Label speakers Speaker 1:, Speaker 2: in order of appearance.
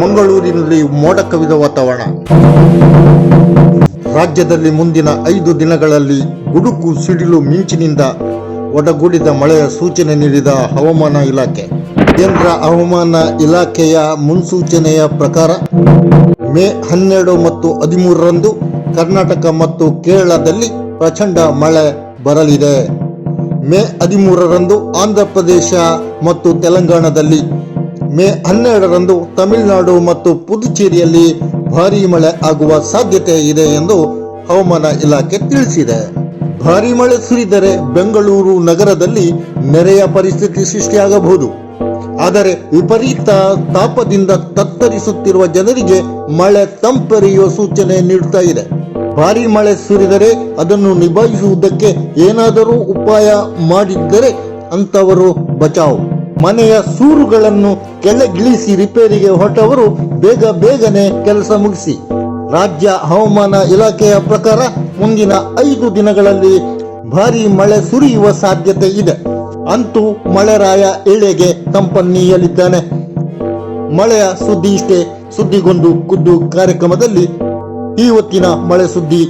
Speaker 1: ಮಂಗಳೂರಿನಲ್ಲಿ ಮೋಡ ಕವಿದ ವಾತಾವರಣ. ರಾಜ್ಯದಲ್ಲಿ ಮುಂದಿನ ಐದು ದಿನಗಳಲ್ಲಿ ಗುಡುಕು ಸಿಡಿಲು ಮಿಂಚಿನಿಂದ ಒಡಗೂಡಿದ ಮಳೆಯ ಸೂಚನೆ ನೀಡಿದ ಹವಾಮಾನ ಇಲಾಖೆ. ಕೇಂದ್ರ ಹವಾಮಾನ ಇಲಾಖೆಯ ಮುನ್ಸೂಚನೆಯ ಪ್ರಕಾರ, ಮೇ ಹನ್ನೆರಡು ಮತ್ತು ಹದಿಮೂರರಂದು ಕರ್ನಾಟಕ ಮತ್ತು ಕೇರಳದಲ್ಲಿ ಪ್ರಚಂಡ ಮಳೆ ಬರಲಿದೆ. ಮೇ ಹದಿಮೂರರಂದು ಆಂಧ್ರ ಪ್ರದೇಶ ಮತ್ತು ತೆಲಂಗಾಣದಲ್ಲಿ ಮೇ ಹನ್ನೆರಡರಂದು ತಮಿಳುನಾಡು ಮತ್ತು ಪುದುಚೇರಿಯಲ್ಲಿ ಭಾರಿ ಮಳೆ ಆಗುವ ಸಾಧ್ಯತೆ ಇದೆ ಎಂದು ಹವಾಮಾನ ಇಲಾಖೆ ತಿಳಿಸಿದೆ. ಭಾರೀ ಮಳೆ ಸುರಿದರೆ ಬೆಂಗಳೂರು ನಗರದಲ್ಲಿ ನೆರೆಯ ಪರಿಸ್ಥಿತಿ ಸೃಷ್ಟಿಯಾಗಬಹುದು. ಆದರೆ ವಿಪರೀತ ತಾಪದಿಂದ ತತ್ತರಿಸುತ್ತಿರುವ ಜನರಿಗೆ ಮಳೆ ತಂಪೆರೆಯುವ ಸೂಚನೆ ನೀಡುತ್ತಾ ಇದೆ. ಭಾರಿ ಮಳೆ ಸುರಿದರೆ ಅದನ್ನು ನಿಭಾಯಿಸುವುದಕ್ಕೆ ಏನಾದರೂ ಉಪಾಯ ಮಾಡಿದ್ದರೆ ಅಂತವರು ಬಚಾವ್. ಮನೆಯ ಸೂರುಗಳನ್ನು ಕೆಳಗಿಳಿಸಿ ರಿಪೇರಿಗೆ ಹೊರಟವರು ಬೇಗ ಬೇಗನೆ ಕೆಲಸ ಮುಗಿಸಿ. ರಾಜ್ಯ ಹವಾಮಾನ ಇಲಾಖೆಯ ಪ್ರಕಾರ ಮುಂದಿನ ಐದು ದಿನಗಳಲ್ಲಿ ಭಾರಿ ಮಳೆ ಸುರಿಯುವ ಸಾಧ್ಯತೆ ಇದೆ. ಅಂತೂ ಮಳೆರಾಯ ಎಳೆಗೆ ಕಂಪನಿಯಲ್ಲಿದ್ದಾನೆ ಮಳೆಯ ಸುದ್ದಿ ಇಷ್ಟೇ ಸುದ್ದಿಗೊಂದು ಖುದ್ದು ಕಾರ್ಯಕ್ರಮದಲ್ಲಿ ಈ ಹೊತ್ತಿನ ಮಳೆ ಸುದ್ದಿ.